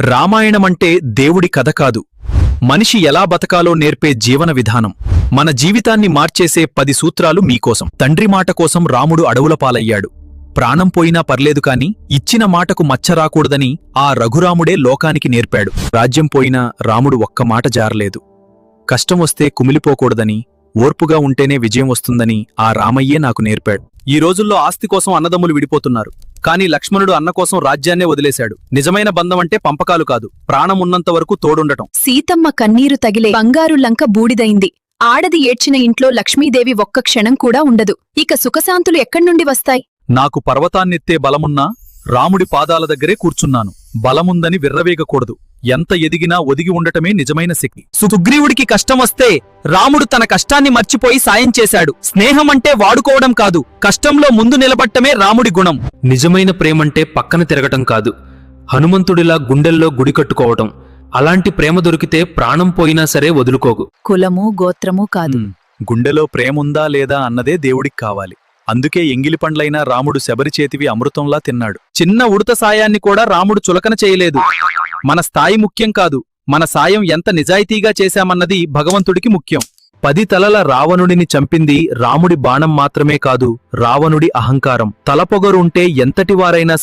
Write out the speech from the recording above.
రామాయణమంటే దేవుడి కథ కాదు. మనిషి ఎలా బతకాలో నేర్పే జీవన విధానం. మన జీవితాన్ని మార్చేసే పది సూత్రాలు మీకోసం. తండ్రి మాట కోసం రాముడు అడవుల పాలయ్యాడు. ప్రాణం పోయినా పర్లేదు కాని ఇచ్చిన మాటకు మచ్చ రాకూడదని ఆ రఘురాముడే లోకానికి నేర్పాడు. రాజ్యం పోయినా రాముడు ఒక్క మాట జారలేదు. కష్టం వస్తే కుమిలిపోకూడదని ఓర్పుగా ఉంటేనే విజయం వస్తుందని ఆ రామయ్యే నాకు నేర్పాడు. ఈ రోజుల్లో ఆస్తి కోసం అన్నదమ్ములు విడిపోతున్నారు. కానీ లక్ష్మణుడు అన్న కోసం రాజ్యాన్నే వదిలేశాడు. నిజమైన బంధం అంటే పంపకాలు కాదు. ప్రాణం ఉన్నంత వరకు తోడుండటం. సీతమ్మ కన్నీరు తగిలే బంగారు లంక బూడిదైంది. ఆడది ఏడ్చిన ఇంట్లో లక్ష్మీదేవి ఒక్క క్షణం కూడా ఉండదు. ఇక సుఖశాంతులు ఎక్కడ్నుండి వస్తాయి? నాకు పర్వతాన్నెత్తే బలమున్నా రాముడి పాదాల దగ్గరే కూర్చున్నాను. బలముందని విర్రవేగకూడదు. ఎంత ఎదిగినా ఒదిగి ఉండటమే నిజమైన శక్తి. సుగ్రీవుడికి కష్టం వస్తే రాముడు తన కష్టాన్ని మర్చిపోయి సాయం చేశాడు. స్నేహం అంటే వాడుకోవడం కాదు. కష్టంలో ముందు నిలబట్టమే రాముడి గుణం. నిజమైన ప్రేమంటే పక్కన తిరగటం కాదు. హనుమంతుడిలా గుండెల్లో గుడి కట్టుకోవటం. అలాంటి ప్రేమ దొరికితే ప్రాణం పోయినా సరే వదులుకోకు. కులము గోత్రము కాదు. గుండెలో ప్రేముందా లేదా అన్నదే దేవుడికి కావాలి. అందుకే ఎంగిలి పండ్లైనా రాముడు శబరి చేతివి అమృతంలా తిన్నాడు. చిన్న ఉడత సాయాన్ని కూడా రాముడు చులకన చేయలేదు. మన స్థాయి ముఖ్యం కాదు. మన సాయం ఎంత నిజాయితీగా చేశామన్నది భగవంతుడికి ముఖ్యం. పది తలల రావణుడిని చంపింది రాముడి బాణం మాత్రమే కాదు రావణుడి అహంకారం. తలపొగరుంటే ఎంతటివారైనా